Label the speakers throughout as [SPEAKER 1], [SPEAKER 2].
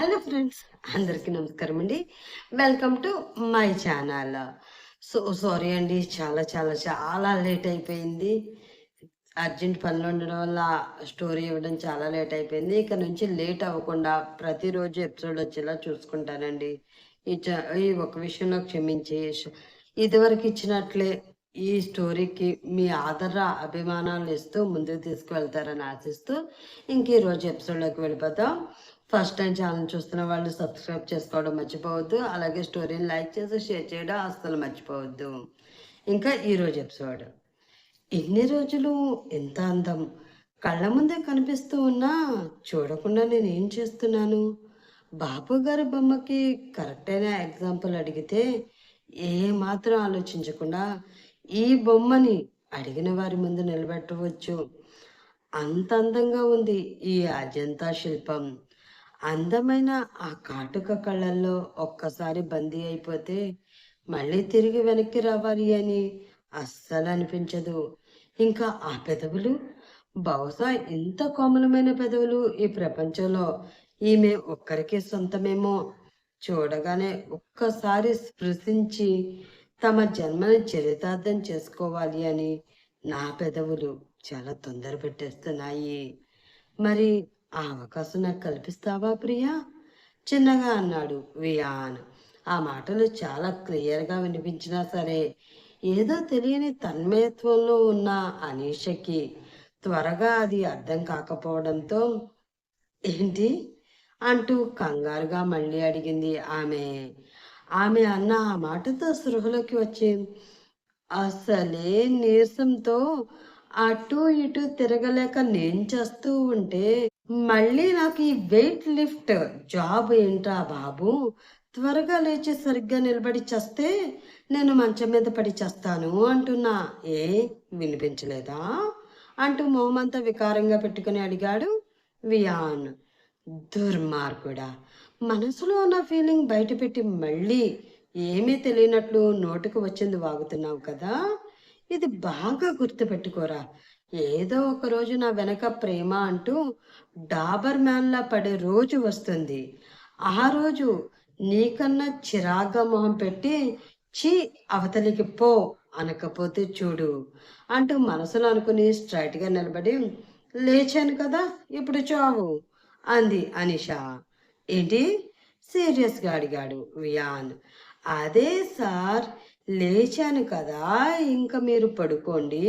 [SPEAKER 1] Hello friends అందరికీ నమస్కారం అండి. Welcome to my channel. So sorry అండి చాలా చాలా చాలా లేట్ అయిపోయింది. అర్జెంట్ పనులు ఉండడం వల్ల స్టోరీ ఇవ్వడం చాలా లేట్ అయిపోయింది. ఇక నుంచి లేట్ అవ్వకుండా ప్రతిరోజు ఎపిసోడ్ వచ్చేలా చూసుకుంటానండి. ఈ చ- ఈ ఒక విషయంలో క్షమించి ఇదివరకు ఇచ్చినట్లే ఈ స్టోరీకి మీ ఆదర అభిమానాలు ఇస్తూ ముందుకు తీసుకువెళ్తారని ఆశిస్తూ ఇంక ఈ రోజు ఎపిసోడ్లోకి వెళ్ళిపోతాం. ఫస్ట్ టైం ఛానల్ చూస్తున్న వాళ్ళు సబ్స్క్రైబ్ చేసుకోవడం మర్చిపోవద్దు. అలాగే స్టోరీని లైక్ చేసి షేర్ చేయడం అస్సలు మర్చిపోవద్దు. ఇంకా ఈరోజు ఎపిసోడ్. ఎన్ని రోజులు ఎంత అందం. కళ్ళ ముందే కనిపిస్తూ ఉన్నా చూడకుండా నేను ఏం చేస్తున్నాను? బాపు గారి బొమ్మకి కరెక్ట్ అయిన ఎగ్జాంపుల్ అడిగితే ఏ మాత్రం ఆలోచించకుండా ఈ బొమ్మని అడిగిన వారి ముందు నిలబెట్టవచ్చు. అంత అందంగా ఉంది ఈ అజంతా శిల్పం. అందమైన ఆ కాటుక కళ్ళల్లో ఒక్కసారి బందీ అయిపోతే మళ్ళీ తిరిగి వెనక్కి రావాలి అని అస్సలు అనిపించదు. ఇంకా ఆ పెదవులు? బహుశా ఇంత కోమలమైన పెదవులు ఈ ప్రపంచంలో ఈమె ఒక్కరికే సొంతమేమో. చూడగానే ఒక్కసారి స్పృశించి తమ జన్మని చరితార్థం చేసుకోవాలి అని నా పెదవులు చాలా తొందర పెట్టేస్తున్నాయి మరి ఆ అవకాశం నాకు కల్పిస్తావా ప్రియా? చిన్నగా అన్నాడు వియాన్. ఆ మాటలు చాలా క్లియర్గా వినిపించినా సరే ఏదో తెలియని తన్మయత్వంలో ఉన్న అనీషకి త్వరగా అది అర్థం కాకపోవడంతో ఏంటి? అంటూ కంగారుగా మళ్ళీ అడిగింది ఆమె. ఆమె అన్న ఆ మాటతో సృహలోకి వచ్చి అసలే నీరసంతో అటు ఇటు తిరగలేక నేను చేస్తూ ఉంటే మళ్ళీ నాకు ఈ వెయిట్ లిఫ్ట్ జాబ్ ఏంట్రా బాబు? త్వరగా లేచి సరిగ్గా నిలబడి చేస్తే నేను మంచం మీద పడి చేస్తాను అంటున్నా. ఏ వినిపించలేదా? అంటూ మొహమంతా వికారంగా పెట్టుకుని అడిగాడు వియాన్. దుర్మార్గుడా మనసులో ఉన్న ఫీలింగ్ బయటపెట్టి మళ్ళీ ఏమీ తెలియనట్లు నోటికి వచ్చింది వాగుతున్నావు కదా? ఇది బాగా గుర్తుపెట్టుకోరా. ఏదో ఒక రోజు నా వెనక ప్రేమ అంటూ డాబర్ మ్యాన్లా పడే రోజు వస్తుంది. ఆ రోజు నీకన్నా చిరాగ్గా మొహం పెట్టి చీ అవతలికి పో అనకపోతే చూడు అంటూ మనసులో అనుకుని స్ట్రైట్గా నిలబడి లేచాను కదా ఇప్పుడు చావు అంది అనిష. ఏంటి? సీరియస్గా అడిగాడు వియాన్. అదే సార్ లేచాను కదా ఇంకా మీరు పడుకోండి.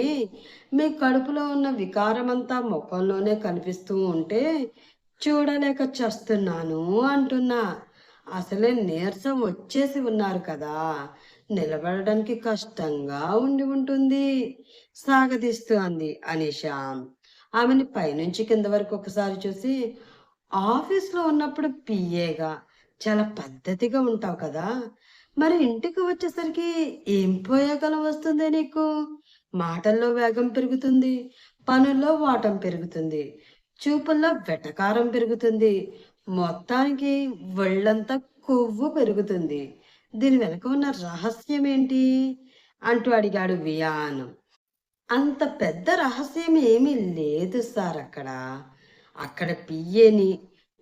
[SPEAKER 1] మీ కడుపులో ఉన్న వికారమంతా ముఖంలోనే కనిపిస్తూ ఉంటే చూడలేక చస్తున్నాను అంటున్నా. అసలే నీరసం వచ్చేసి ఉన్నారు కదా నిలబడడానికి కష్టంగా ఉండి ఉంటుంది. సాగదీస్తూ అంది అనిష. ఆమెని పైనుంచి కింద వరకు ఒకసారి చూసి ఆఫీస్లో ఉన్నప్పుడు పిఏగా చాలా పద్ధతిగా ఉంటావు కదా మరి ఇంటికి వచ్చేసరికి ఏం పోయాకలం వస్తుంది నీకు? మాటల్లో వేగం పెరుగుతుంది పనుల్లో వాటం పెరుగుతుంది చూపుల్లో వెటకారం పెరుగుతుంది మొత్తానికి ఒళ్ళంతా కొవ్వు పెరుగుతుంది. దీని వెనక ఉన్న రహస్యం ఏంటి? అంటూ అడిగాడు వియాన్. అంత పెద్ద రహస్యం ఏమీ లేదు సార్ అక్కడ. అక్కడ పియ్యని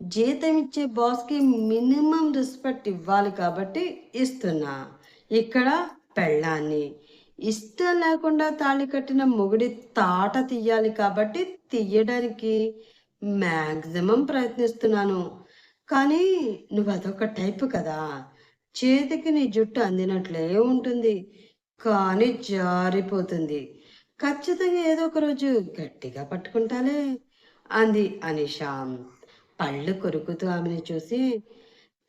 [SPEAKER 1] జీతం ఇచ్చే బాస్కి మినిమం రెస్పెక్ట్ ఇవ్వాలి కాబట్టి ఇస్తున్నా. ఇక్కడ పెళ్ళాన్ని. ఇష్టం లేకుండా తాళి కట్టిన మొగుడి తాట తీయాలి కాబట్టి తీయడానికి మ్యాక్సిమం ప్రయత్నిస్తున్నాను. కానీ నువ్వు అదొక టైప్ కదా. చేతికి నీ జుట్టు అందినట్లే ఉంటుంది. కానీ జారిపోతుంది. ఖచ్చితంగా ఏదో ఒక రోజు గట్టిగా పట్టుకుంటాలే. అంది అనిషాం. పళ్ళు కొరుకుతూ ఆమెను చూసి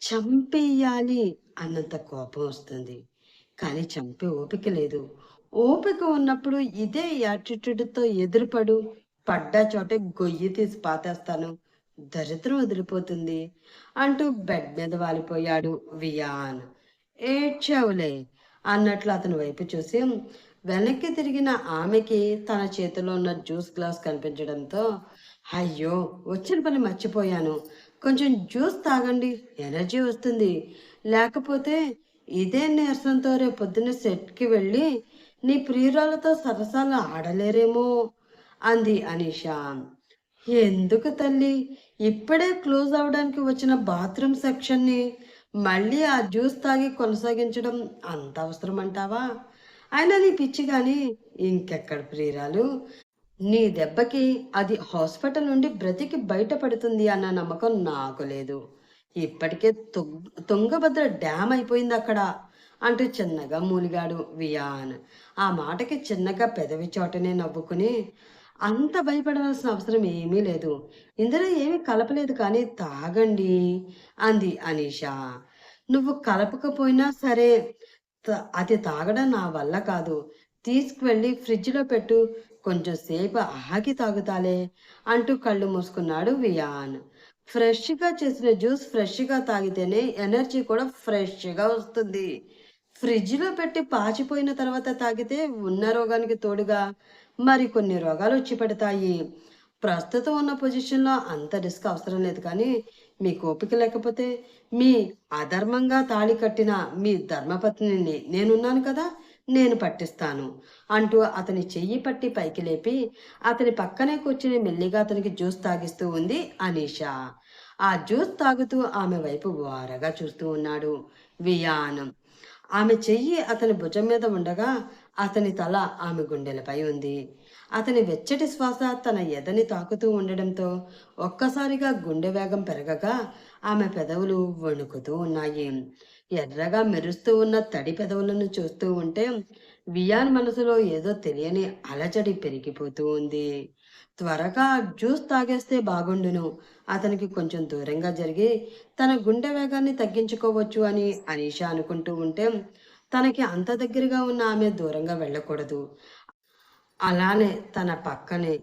[SPEAKER 1] చంపేయాలి అన్నంత కోపం వస్తుంది. కానీ చంపే ఓపిక లేదు. ఓపిక ఉన్నప్పుడు ఇదే యాటిట్యూడ్తో ఎదురుపడు. పడ్డ చోటే గొయ్యి తీసి పాతేస్తాను. దరిద్రం వదిలిపోతుంది అంటూ బెడ్ మీద వాలిపోయాడు వియాన్. ఏడ్చావులే అన్నట్లు అతని వైపు చూసి వెనక్కి తిరిగిన ఆమెకి తన చేతిలో ఉన్న జ్యూస్ గ్లాస్ కనిపించడంతో అయ్యో వచ్చిన పని మర్చిపోయాను. కొంచెం జ్యూస్ తాగండి ఎనర్జీ వస్తుంది. లేకపోతే ఇదే నీరసంతో రేపు పొద్దున్న సెట్కి వెళ్ళి నీ ప్రియురాలతో సరసాలు ఆడలేరేమో అంది అనీష. ఎందుకు తల్లి? ఇప్పుడే క్లోజ్ అవడానికి వచ్చిన బాత్రూమ్ సెక్షన్ని మళ్ళీ ఆ జ్యూస్ తాగి కొనసాగించడం అంత అవసరం అంటావా అయినా నీ పిచ్చి కానీ ఇంకెక్కడ ప్రియురాలు? నీ దెబ్బకి అది హాస్పిటల్ నుండి బ్రతికి బయటపడుతుంది అన్న నమ్మకం నాకు లేదు. ఇప్పటికే తుంగభద్ర డ్యామ్ అయిపోయింది అక్కడ అంటూ చిన్నగా మూలిగాడు వియాన్. ఆ మాటకి చిన్నగా పెదవి చోటనే నవ్వుకుని అంత భయపడవలసిన అవసరం ఏమీ లేదు. ఇందులో ఏమీ కలపలేదు కానీ తాగండి అంది అనీషా. నువ్వు కలపకపోయినా సరే అది తాగడం నా వల్ల కాదు. తీసుకువెళ్ళి ఫ్రిడ్జ్లో పెట్టు కొంచెంసేపు ఆగి తాగుతాలే అంటూ కళ్ళు మూసుకున్నాడు వియాన్. ఫ్రెష్గా చేసిన జ్యూస్ ఫ్రెష్గా తాగితేనే ఎనర్జీ కూడా ఫ్రెష్గా వస్తుంది. ఫ్రిడ్జ్లో పెట్టి పాచిపోయిన తర్వాత తాగితే ఉన్న రోగానికి తోడుగా మరి కొన్ని రోగాలు వచ్చి పడతాయి. ప్రస్తుతం ఉన్న పొజిషన్లో అంత రిస్క్ అవసరం లేదు కానీ మీకు ఓపిక లేకపోతే మీ అధర్మంగా తాళి కట్టిన మీ ధర్మపత్నిని నేనున్నాను కదా నేను పట్టిస్తాను అంటూ అతని చెయ్యి పట్టి పైకి లేపి అతని పక్కనే కూర్చుని మెల్లిగా అతనికి జ్యూస్ తాగిస్తూ ఉంది అనీషా. ఆ జ్యూస్ తాగుతూ ఆమె వైపు వారగా చూస్తూ ఉన్నాడు. వియానం. ఆమె చెయ్యి అతని భుజం మీద ఉండగా అతని తల ఆమె గుండెలపై ఉంది. అతని వెచ్చటి శ్వాస తన ఎదని తాకుతూ ఉండడంతో ఒక్కసారిగా గుండె వేగం పెరగగా ఆమె పెదవులు వణుకుతూ ఉన్నాయి. ఎర్రగా మెరుస్తూ ఉన్న తడి పెదవులను చూస్తూ ఉంటే వియాన్ మనసులో ఏదో తెలియని అలచడి పెరిగిపోతూ ఉంది. త్వరగా జ్యూస్ తాగేస్తే బాగుండును. అతనికి కొంచెం దూరంగా జరిగి తన గుండె వేగాన్ని తగ్గించుకోవచ్చు అని అనీష అనుకుంటూ ఉంటే తనకి అంత దగ్గరగా ఉన్న ఆమె దూరంగా వెళ్ళకూడదు. అలానే తన పక్కనే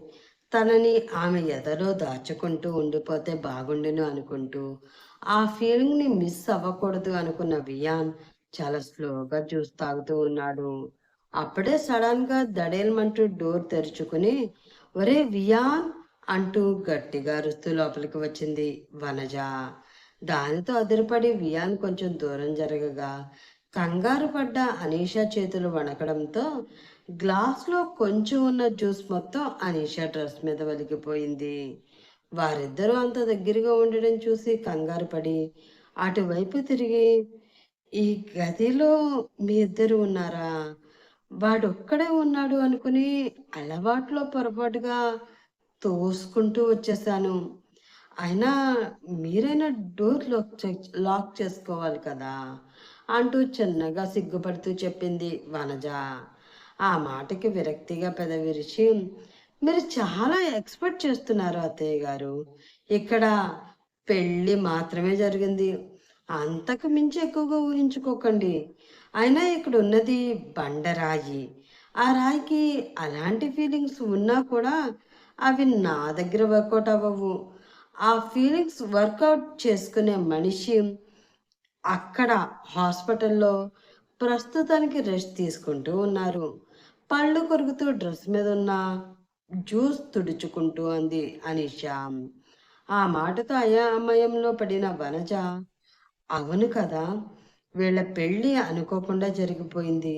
[SPEAKER 1] తనని ఆమె ఎదలో దాచుకుంటూ ఉండిపోతే బాగుండును అనుకుంటూ ఆ ఫీలింగ్ని మిస్ అవ్వకూడదు అనుకున్న వియాన్ చాలా స్లోగా జ్యూస్ తాగుతూ ఉన్నాడు. అప్పుడే సడన్గా దడేల్మంటూ డోర్ తెరుచుకుని ఒరే వియాన్ అంటూ గట్టిగా అరుస్తూ లోపలికి వచ్చింది వనజ. దానితో అదిరిపడి వియాన్ కొంచెం దూరం జరగగా కంగారు పడ్డ అనీషా చేతులు వణకడంతో గ్లాస్లో కొంచెం ఉన్న జ్యూస్ మొత్తం అనీషా డ్రెస్ మీద వలిగిపోయింది. వారిద్దరూ అంత దగ్గరగా ఉండడం చూసి కంగారు పడి అటువైపు తిరిగి ఈ గదిలో మీ ఇద్దరు ఉన్నారా? వాడొక్కడే ఉన్నాడు అనుకుని అలవాట్లో పొరపాటుగా తోసుకుంటూ వచ్చేసాను అయినా మీరైనా డోర్ లాక్ చే- లాక్ చేసుకోవాలి కదా అంటూ చిన్నగా సిగ్గుపడుతూ చెప్పింది వనజ. ఆ మాటకి విరక్తిగా పెదవిరిచి మీరు చాలా ఎక్స్పెక్ట్ చేస్తున్నారు అత్తయ్య గారు. ఇక్కడ పెళ్ళి మాత్రమే జరిగింది. అంతకు మించి ఎక్కువగా ఊహించుకోకండి. అయినా ఇక్కడ ఉన్నది బండరాయి ఆ రాయికి అలాంటి ఫీలింగ్స్ ఉన్నా కూడా అవి నా దగ్గర వర్కౌట్ అవ్వవు. ఆ ఫీలింగ్స్ వర్కౌట్ చేసుకునే మనిషి అక్కడ హాస్పిటల్లో ప్రస్తుతానికి రెస్ట్ తీసుకుంటూ ఉన్నారు. పళ్ళు కొరుకుతూ డ్రెస్ మీద ఉన్న జ్యూస్ తుడుచుకుంటూ అంది అనీషా ఆ మాటతో అయామయంలో పడిన వనజ అవును కదా వీళ్ళ పెళ్ళి అనుకోకుండా జరిగిపోయింది.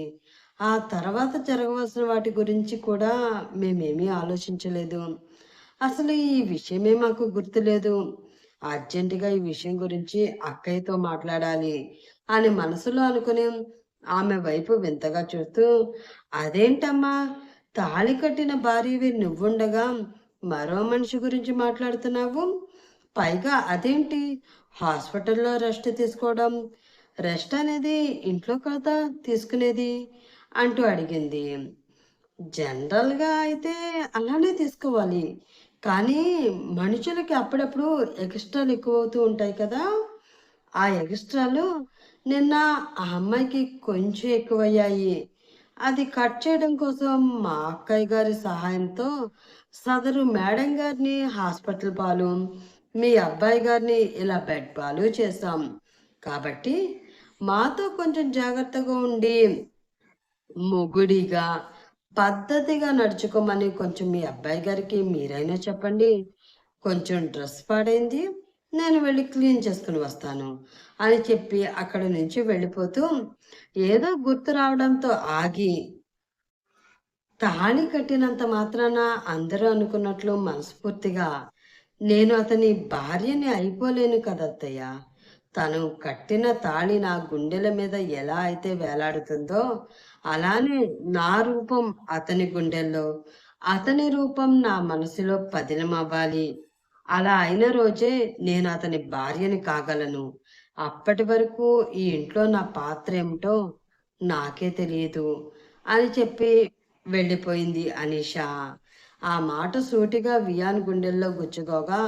[SPEAKER 1] ఆ తర్వాత జరగవలసిన వాటి గురించి కూడా మేమేమీ ఆలోచించలేదు. అసలు ఈ విషయమే మాకు గుర్తులేదు. అర్జెంటుగా ఈ విషయం గురించి అక్కయ్యతో మాట్లాడాలి అని మనసులో అనుకుని ఆమె వైపు వింతగా చూస్తూ అదేంటమ్మా తాళి కట్టిన భార్యవి నువ్వుండగా మరో మనిషి గురించి మాట్లాడుతున్నావు? పైగా అదేంటి? హాస్పిటల్లో రెస్ట్ తీసుకోవడం. రెస్ట్ అనేది ఇంట్లో కదా తీసుకునేది? అంటూ అడిగింది. జనరల్గా అయితే అలానే తీసుకోవాలి. కానీ మనుషులకి అప్పుడప్పుడు ఎక్స్ట్రాలు ఎక్కువ అవుతూ ఉంటాయి కదా? ఆ ఎక్స్ట్రాలు నిన్న ఆ అమ్మాయికి కొంచెం ఎక్కువయ్యాయి. అది కట్ చేయడం కోసం మా అక్కయ్య గారి సహాయంతో సదరు మేడం గారిని హాస్పిటల్ పాలు మీ అబ్బాయి గారిని ఇలా బెడ్ పాలు చేశాం. కాబట్టి మాతో కొంచెం జాగ్రత్తగా ఉండి మొగుడిగా పద్ధతిగా నడుచుకోమని కొంచెం మీ అబ్బాయి గారికి మీరైనా చెప్పండి. కొంచెం డ్రెస్ పాడైంది నేను వెళ్ళి క్లీన్ చేసుకుని వస్తాను అని చెప్పి అక్కడ నుంచి వెళ్ళిపోతూ ఏదో గుర్తు రావడంతో ఆగి తాళి కట్టినంత మాత్రాన అందరూ అనుకున్నట్లు మనస్ఫూర్తిగా నేను అతని భార్యని అయిపోలేను కదత్తయ్య. తను కట్టిన తాళి నా గుండెల మీద ఎలా అయితే వేలాడుతుందో అలానే నా రూపం అతని గుండెల్లో. అతని రూపం నా మనసులో పదిలమవ్వాలి. అలా అయిన రోజే నేను అతని భార్యని కాగలను. అప్పటి వరకు ఈ ఇంట్లో నా పాత్ర ఏమిటో నాకే తెలియదు అని చెప్పి వెళ్ళిపోయింది అనిషా. ఆ మాట సూటిగా వియాన్ గుండెల్లో గుచ్చుకోగా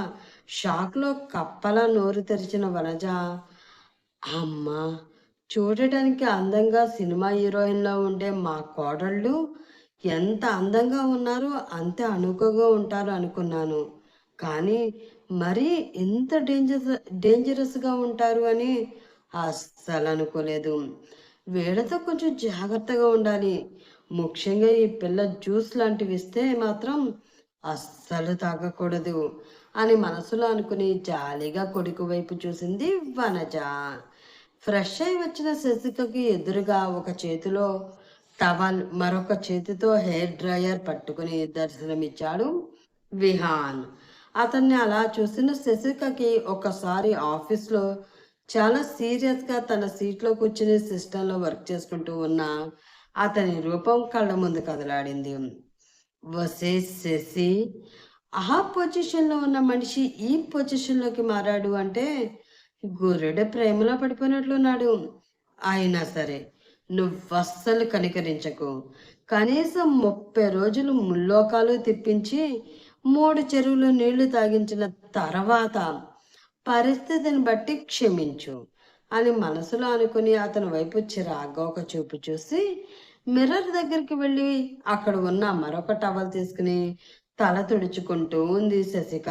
[SPEAKER 1] షాక్లో కప్పలా నోరు తెరిచిన వనజ అమ్మా చూడటానికి అందంగా సినిమా హీరోయిన్లో ఉండే మా కోడళ్ళు ఎంత అందంగా ఉన్నారో అంతే అణుకుగా ఉంటారు అనుకున్నాను. కానీ మరీ ఇంత డేంజరస్ డేంజరస్గా ఉంటారు అని అస్సలు అనుకోలేదు. వీళ్ళతో కొంచెం జాగ్రత్తగా ఉండాలి. ముఖ్యంగా ఈ పిల్ల జ్యూస్ లాంటివి ఇస్తే మాత్రం అస్సలు తాగకూడదు అని మనసులో అనుకుని జాలీగా కొడుకు వైపు చూసింది వనజ. ఫ్రెష్ అయి వచ్చిన శశికకి ఎదురుగా ఒక చేతిలో టవల్ మరొక చేతితో హెయిర్ డ్రయర్ పట్టుకుని దర్శనమిచ్చాడు విహాన్. అతన్ని అలా చూసిన శశికకి ఒకసారి ఆఫీస్లో చాలా సీరియస్గా తన సీట్లో కూర్చుని సిస్టంలో వర్క్ చేసుకుంటూ ఉన్న అతని రూపం కళ్ళ ముందు కదలాడింది. వసే శశి ఆ పొజిషన్లో ఉన్న మనిషి ఈ పొజిషన్లోకి మారాడు అంటే గుర్రెడ ప్రేమలో పడిపోయినట్లున్నాడు. అయినా సరే నువ్వస్సలు కనికరించకు. కనీసం ముప్పై రోజులు ముల్లోకాలు తిప్పించి మూడు చెరువులు నీళ్ళు తాగించిన తర్వాత పరిస్థితిని బట్టి క్షమించు అని మనసులో అనుకుని అతని వైపు చిరాగ్గా ఒక చూపు చూసి మిర్రర్ దగ్గరికి వెళ్ళి అక్కడ ఉన్న మరొక టవల్ తీసుకుని తల తుడుచుకుంటూ ఉంది శశిక.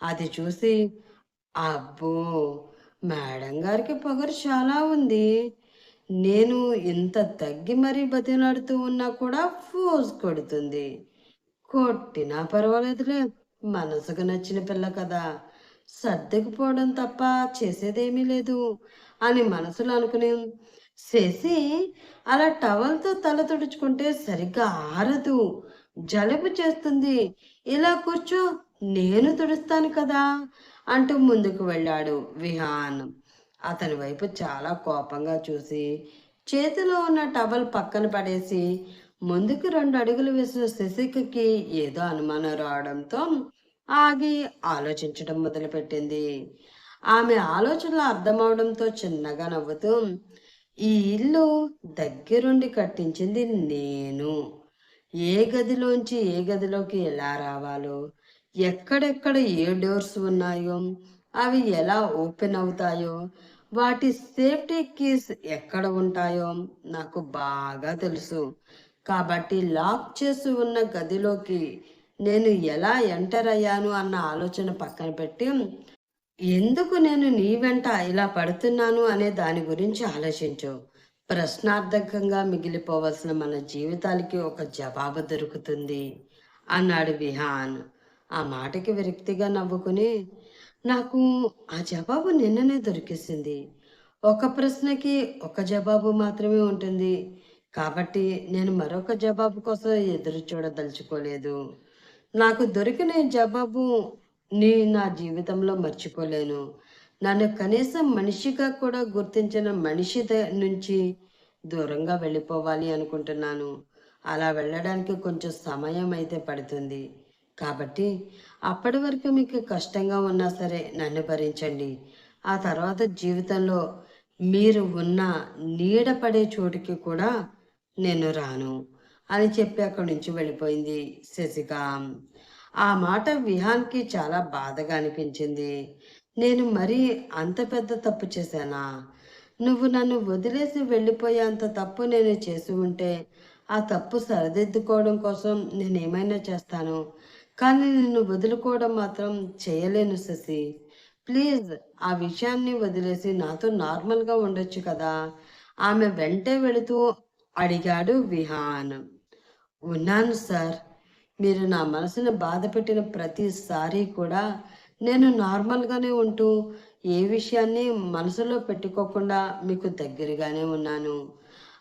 [SPEAKER 1] అది చూసి అబ్బో మేడం గారికి పొగరు చాలా ఉంది. నేను ఇంత తగ్గి మరీ బతిలాడుతూ ఉన్నా కూడా ఫోజ్ కొడుతుంది. కొట్టినా పర్వాలేదులే. మనసుకు నచ్చిన పిల్ల కదా. సర్దుకుపోవడం తప్ప చేసేదేమీ లేదు అని మనసులో అనుకుని చేసి అలా టవల్తో తల తుడుచుకుంటే సరిగ్గా ఆరదు. జలుబు చేస్తుంది. ఇలా కూర్చో నేను తుడుస్తాను కదా అంటూ ముందుకు వెళ్ళాడు విహాన్. అతని వైపు చాలా కోపంగా చూసి చేతిలో ఉన్న టవల్ పక్కన పడేసి ముందుకు రెండు అడుగులు వేసిన శశికకి ఏదో అనుమానం రావడంతో ఆగి ఆలోచించడం మొదలుపెట్టింది. ఆమె ఆలోచనలు అర్థమవడంతో చిన్నగా నవ్వుతూ ఈ ఇల్లు దగ్గరుండి కట్టించింది నేను. ఏ గదిలోంచి ఏ గదిలోకి ఎలా రావాలో ఎక్కడెక్కడ ఏ డోర్స్ ఉన్నాయో అవి ఎలా ఓపెన్ అవుతాయో వాటి సేఫ్టీ కీస్ ఎక్కడ ఉంటాయో నాకు బాగా తెలుసు. కాబట్టి లాక్ చేసి ఉన్న గదిలోకి నేను ఎలా ఎంటర్ అయ్యాను అన్న ఆలోచన పక్కన పెట్టి ఎందుకు నేను నీ వెంట ఇలా పడుతున్నాను? అనే దాని గురించి ఆలోచించు. ప్రశ్నార్థకంగా మిగిలిపోవలసిన మన జీవితాలకి ఒక జవాబు దొరుకుతుంది అన్నాడు విహాన్. ఆ మాటకి విరక్తిగా నవ్వుకుని నాకు ఆ జవాబు నిన్ననే దొరికేసింది. ఒక ప్రశ్నకి ఒక జవాబు మాత్రమే ఉంటుంది. కాబట్టి నేను మరొక జవాబు కోసం ఎదురు చూడదలుచుకోలేదు. నాకు దొరికిన జవాబు నీ నా జీవితంలో మర్చిపోలేను. నన్ను కనీసం మనిషిగా కూడా గుర్తించిన మనిషి నుంచి దూరంగా వెళ్ళిపోవాలి అనుకుంటున్నాను. అలా వెళ్ళడానికి కొంచెం సమయం అయితే పడుతుంది. కాబట్టి అప్పటి వరకు మీకు కష్టంగా ఉన్నా సరే నన్ను భరించండి. ఆ తర్వాత జీవితంలో మీరు ఉన్న నీడ పడే చోటుకి కూడా నేను రాను. అని చెప్పి అక్కడి నుంచి వెళ్ళిపోయింది శశిక. ఆ మాట విహాన్కి చాలా బాధగా అనిపించింది. నేను మరీ అంత పెద్ద తప్పు చేశానా? నువ్వు నన్ను వదిలేసి వెళ్ళిపోయేంత తప్పు నేను చేసి ఉంటే ఆ తప్పు సరిదిద్దుకోవడం కోసం నేను ఏమైనా చేస్తాను? కానీ నిన్ను వదులుకోవడం మాత్రం చేయలేను శశి. ప్లీజ్ ఆ విషయాన్ని వదిలేసి నాతో నార్మల్గా ఉండొచ్చు కదా? ఆమె వెంటే వెళుతూ అడిగాడు విహాన్. ఉన్నాను సార్. మీరు నా మనసును బాధ పెట్టిన ప్రతిసారి కూడా నేను నార్మల్గానే ఉంటూ ఏ విషయాన్ని మనసులో పెట్టుకోకుండా మీకు దగ్గరగానే ఉన్నాను.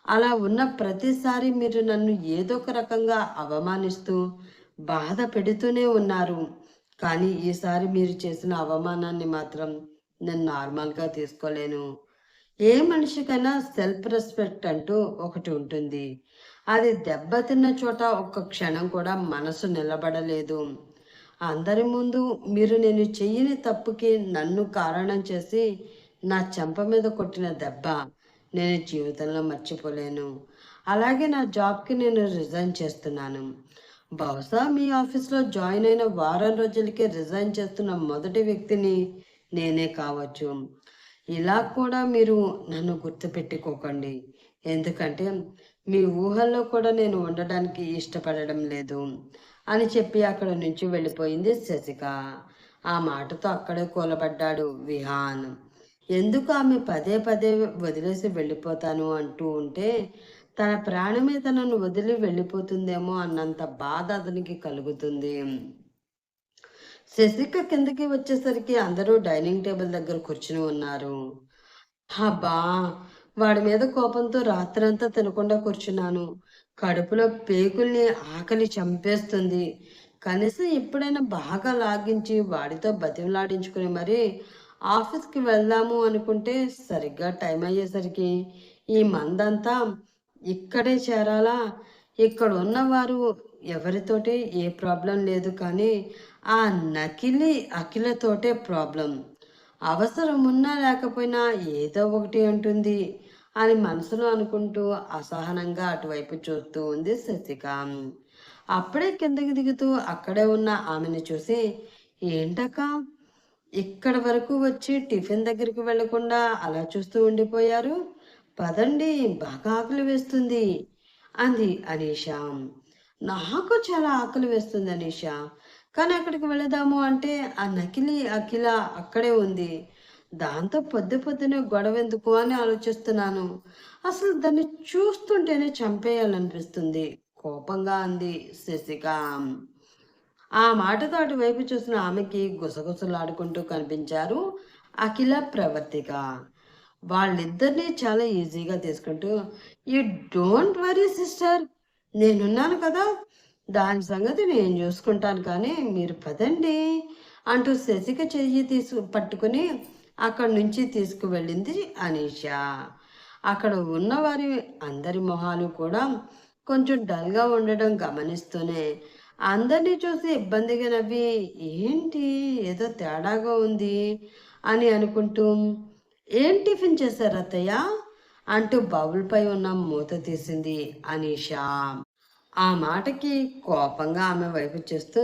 [SPEAKER 1] అలా ఉన్న ప్రతిసారి మీరు నన్ను ఏదో ఒక రకంగా అవమానిస్తూ బాధ పెడుతూనే ఉన్నారు. కానీ ఈసారి మీరు చేసిన అవమానాన్ని మాత్రం నేను నార్మల్గా తీసుకోలేను. ఏ మనిషికైనా సెల్ఫ్ రెస్పెక్ట్ అంటూ ఒకటి ఉంటుంది. అది దెబ్బతిన్న చోట ఒక్క క్షణం కూడా మనసు నిలబడలేదు. అందరి ముందు మీరు నేను చెయ్యని తప్పుకి నన్ను కారణం చేసి నా చెంప మీద కొట్టిన దెబ్బ నేను జీవితంలో మర్చిపోలేను. అలాగే నా జాబ్కి నేను రిజైన్ చేస్తున్నాను. బహుశా మీ ఆఫీస్లో జాయిన్ అయిన వారం రోజులకే రిజైన్ చేస్తున్న మొదటి వ్యక్తిని నేనే కావచ్చు. ఇలా కూడా మీరు నన్ను గుర్తుపెట్టుకోకండి. ఎందుకంటే మీ ఊహల్లో కూడా నేను ఉండడానికి ఇష్టపడడం లేదు అని చెప్పి అక్కడ నుంచి వెళ్ళిపోయింది శశిక. ఆ మాటతో అక్కడే కూలబడ్డాడు విహాన్. ఎందుకు ఆమె పదే పదే వదిలేసి వెళ్ళిపోతాను అంటూ ఉంటే తన ప్రాణమే తనను వదిలి వెళ్ళిపోతుందేమో అన్నంత బాధ అతనికి కలుగుతుంది. శశిక కిందకి వచ్చేసరికి అందరూ డైనింగ్ టేబుల్ దగ్గర కూర్చుని ఉన్నారు. అబ్బా వాడి మీద కోపంతో రాత్రంతా తినకుండా కూర్చున్నాను. కడుపులో పేకుల్ని ఆకలి చంపేస్తుంది. కనీసం ఎప్పుడైనా బాగా లాగించి వాడితో బతిమలాడించుకుని మరి ఆఫీస్కి వెళ్దాము అనుకుంటే సరిగ్గా టైం అయ్యేసరికి ఈ మందంతా ఇక్కడే చేరాలా? ఇక్కడ ఉన్నవారు ఎవరితోటి ఏ ప్రాబ్లం లేదు కానీ ఆ నకిలీ అఖిలతోటే ప్రాబ్లం. అవసరం ఉన్నా లేకపోయినా ఏదో ఒకటి అంటుంది అని మనసులో అనుకుంటూ అసహనంగా అటువైపు చూస్తూ ఉంది శశిక. అప్పుడే కిందకి దిగుతూ అక్కడే ఉన్న ఆమెను చూసి ఏంటక్క? ఇక్కడ వరకు వచ్చి టిఫిన్ దగ్గరికి వెళ్ళకుండా అలా చూస్తూ ఉండిపోయారు? పదండి బాగా ఆకలి వేస్తుంది అంది అనీషా. నాకు చాలా ఆకలి వేస్తుంది అనీష. కానీ అక్కడికి వెళదాము అంటే ఆ నకిలీ అఖిల అక్కడే ఉంది. దాంతో పొద్దు పొద్దునే గొడవ ఎందుకు అని ఆలోచిస్తున్నాను. అసలు దాన్ని చూస్తుంటేనే చంపేయాలనిపిస్తుంది. కోపంగా అంది శశిక. ఆ మాటతో అటువైపు చూసిన ఆమెకి గుసగుసలాడుకుంటూ కనిపించారు అఖిల ప్రవర్తిక. వాళ్ళిద్దరినీ చాలా ఈజీగా తీసుకుంటూ యూ డోంట్ వరీ సిస్టర్ నేనున్నాను కదా దాని సంగతి నేను చూసుకుంటాను కానీ మీరు పదండి అంటూ శశిక చెయ్యి తీసు పట్టుకుని అక్కడి నుంచి తీసుకువెళ్ళింది అనీష. అక్కడ ఉన్నవారి అందరి మొహాలు కూడా కొంచెం డల్గా ఉండడం గమనిస్తూనే అందరినీ చూసి ఇబ్బందిగా నవ్వి ఏంటి? ఏదో తేడాగా ఉంది అని అనుకుంటూ ఏం టిఫిన్ చేశారు అత్తయ్య అంటూ బౌల్పై ఉన్న మూత తీసింది అనీషా. ఆ మాటకి కోపంగా ఆమె వైపు చేస్తూ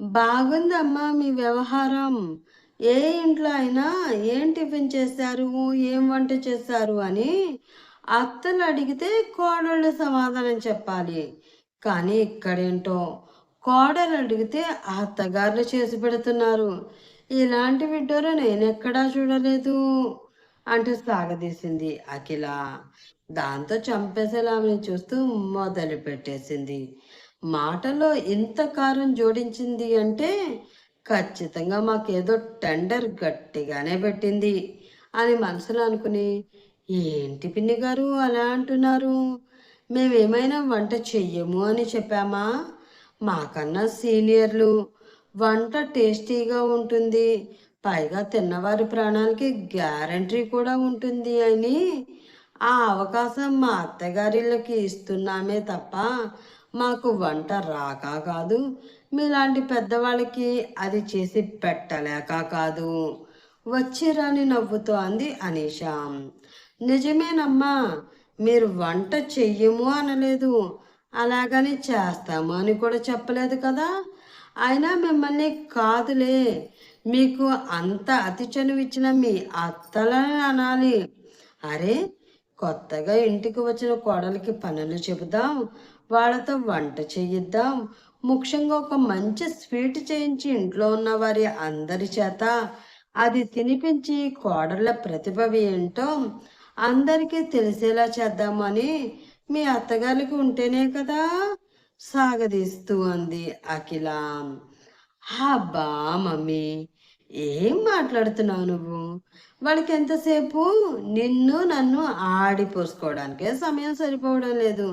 [SPEAKER 1] బాగుందమ్మా మీ వ్యవహారం. ఏ ఇంట్లో అయినా ఏం టిఫిన్ చేశారు? ఏం వంట చేశారు? అని అత్తలు అడిగితే కోడళ్ళు సమాధానం చెప్పాలి. కానీ ఇక్కడేంటో కోడలు అడిగితే అత్తగారులు చేసి పెడుతున్నారు. ఇలాంటి విడ్డోరు నేనెక్కడా చూడలేదు అంటూ సాగదీసింది అఖిల. దాంతో చంపేసేలా ఆమెను చూస్తూ మొదలు పెట్టేసింది. మాటలో ఇంత కారం జోడించింది అంటే ఖచ్చితంగా మాకేదో టెండర్ గట్టిగానే పెట్టింది అని మనసులో అనుకుని ఏంటి పిన్ని గారు అలా అంటున్నారు? మేమేమైనా వంట చెయ్యము అని చెప్పామా? మాకన్నా సీనియర్లు వంట టేస్టీగా ఉంటుంది. పైగా తిన్నవారి ప్రాణానికి గ్యారంటీ కూడా ఉంటుంది అని ఆ అవకాశం మా అత్తగారిళ్ళకి ఇస్తున్నామే తప్ప మాకు వంట రాక కాదు. మీలాంటి పెద్దవాళ్ళకి అది చేసి పెట్టలేక కాదు. వచ్చిరాని నవ్వుతో అంది అనీష. నిజమేనమ్మా మీరు వంట చెయ్యము అనలేదు. అలాగని చేస్తాము అని కూడా చెప్పలేదు కదా. అయినా మిమ్మల్ని కాదులే. మీకు అంత అతి చనువిచ్చిన మీ అత్తలని అనాలి. అరే కొత్తగా ఇంటికి వచ్చిన కోడలికి పనులు చెబుదాం వాళ్ళతో వంట చేయిద్దాం. ముఖ్యంగా ఒక మంచి స్వీట్ చేయించి ఇంట్లో ఉన్న వారి అందరి చేత అది తినిపించి కోడళ్ళ ప్రతిభ ఏంటో అందరికీ తెలిసేలా చేద్దామని మీ అత్తగారికి ఉంటేనే కదా సాగదీస్తూ అంది అఖిల. అబ్బా మమ్మీ. ఏం మాట్లాడుతున్నావు నువ్వు? వాళ్ళకి ఎంతసేపు? నిన్ను నన్ను ఆడిపోసుకోవడానికే సమయం సరిపోవడం లేదు.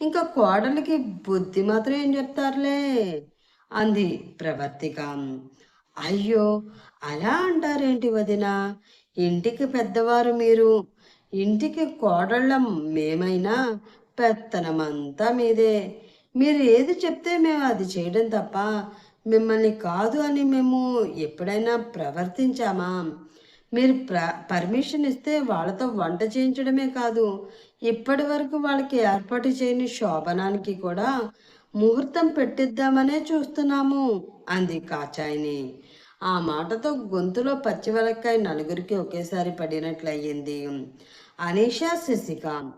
[SPEAKER 1] ఇంకా కోడలికి బుద్ధి మాత్రం ఏం చెప్తారులే? అంది ప్రవర్తిక. అయ్యో అలా అంటారేంటి వదిన? ఇంటికి పెద్దవారు మీరు. ఇంటికి కోడళ్ళం మేమైనా పెత్తనమంతా మీదే. మీరు ఏది చెప్తే మేము అది చేయడం తప్ప మిమ్మల్ని కాదు అని మేము ఎప్పుడైనా ప్రవర్తించామా? మీరు ప్ర పర్మిషన్ ఇస్తే వాళ్ళతో వంట చేయించడమే కాదు ఇప్పటి వరకు వాళ్ళకి ఏర్పాటు చేయని శోభనానికి కూడా ముహూర్తం పెట్టిద్దామనే చూస్తున్నాము అంది కాచాయిని. ఆ మాటతో గొంతులో పచ్చివలక్కాయ నలుగురికి ఒకేసారి పడినట్లయింది. అనీషా శశిక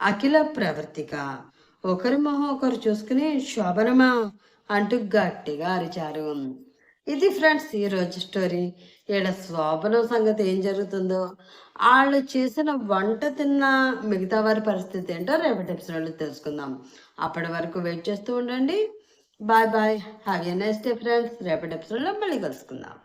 [SPEAKER 1] అఖిల ప్రవర్తిక. ఒకరి మొహం ఒకరు చూసుకుని శోభనమా? అంటూ గట్టిగా అరిచారు. ఇది ఫ్రెండ్స్ ఈరోజు స్టోరీ. ఈడ శోభనం సంగతి ఏం జరుగుతుందో? వాళ్ళు చేసిన వంట తిన్న మిగతా వారి పరిస్థితి ఏంటో రేపటి ఎపిసోడ్లో తెలుసుకుందాం. అప్పటి వరకు వెయిట్ చేస్తూ ఉండండి. Bye bye have a nice day friends రేపటి ఎపిసోడ్లో మళ్ళీ కలుసుకుందాం.